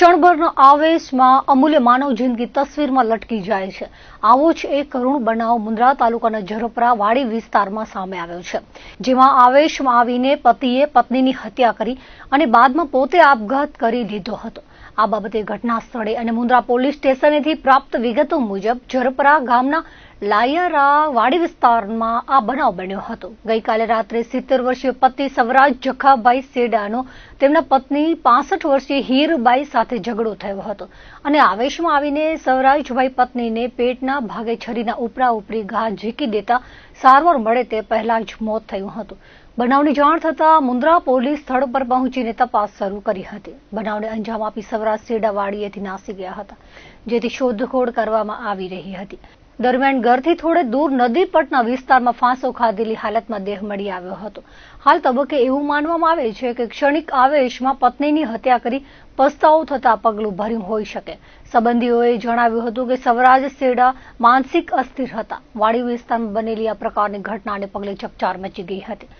ક્ષણભરના આવેશમાં અમૂલ્ય માનવ જિંદગી તસવીરમાં લટકી જાય છે. આવો જ એક કરુણ બનાવ મુન્દ્રા તાલુકાના ઝરપરા વાડી વિસ્તારમાં સામે આવ્યો છે. જેમાં આવેશમાં આવીને પતિએ પત્નીની હત્યા કરી અને બાદમાં પોતે આપઘાત કરી લીધો હતો. આ બાબતે ઘટના સ્થળે અને મુન્દ્રા પોલીસ સ્ટેશનેથી પ્રાપ્ત વિગતો મુજબ ઝરપરા ગામના લાયરા વાડી વિસ્તારમાં આ બનાવ બન્યો હતો. ગઈકાલે રાત્રે સિત્તેર વર્ષીય પતિ સવરાજ જખાભાઈ સેડાનો તેમના પત્ની પાસઠ વર્ષીય હીરબાઈ સાથે ઝઘડો થયો હતો અને આવેશમાં આવીને સવરાજભાઈ પત્નીને પેટના ભાગે છરીના ઉપરા ઉપરી ઘા ઝીકી દેતા સારવાર મળે તે પહેલા જ મોત થયું હતું. બનાવની જાણ થતાં મુન્દ્રા પોલીસ સ્થળ પર પહોંચીને તપાસ શરૂ કરી હતી. બનાવને અંજામ આપી સેડા વાડીએથી નાસી ગયા હતા, જેથી શોધખોળ કરવામાં આવી રહી હતી. દરમિયાન ઘરથી થોડે દૂર નદી પટના વિસ્તારમાં ફાંસો ખાધેલી હાલતમાં દેહ મળી આવ્યો હતો. હાલ તબક્કે એવું માનવામાં આવે છે કે ક્ષણિક આવેશમાં પત્નીની હત્યા કરી પસ્તાવો થતા પગલું ભર્યું હોઈ શકે. સંબંધીઓએ જણાવ્યું હતું કે સવરાજ સેડા માનસિક અસ્થિર હતા. વાડી વિસ્તારમાં બનેલી આ પ્રકારની ઘટનાને પગલે ચકચાર મચી ગઈ હતી.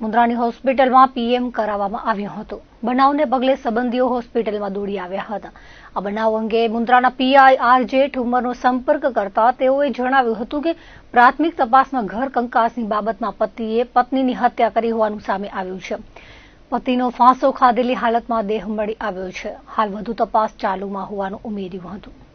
મુન્દ્રાની હોસ્પિટલમાં પીએમ કરાવવામાં આવ્યો હતો. બનાવને પગલે સંબંધીઓ હોસ્પિટલમાં દોડી આવ્યા હતા. આ બનાવ અંગે મુન્દ્રાના પીઆઈ આરજે ઠુમ્મરનો સંપર્ક કરતા તેઓએ જણાવ્યું હતું કે પ્રાથમિક તપાસમાં ઘર કંકાસની બાબતમાં પતિએ પત્નીની હત્યા કરી હોવાનું સામે આવ્યું છે. પતિનો ફાંસો ખાધેલી હાલતમાં દેહ મળી આવ્યો છે. હાલ વધુ તપાસ ચાલુમાં હોવાનું ઉમેર્યું હતું.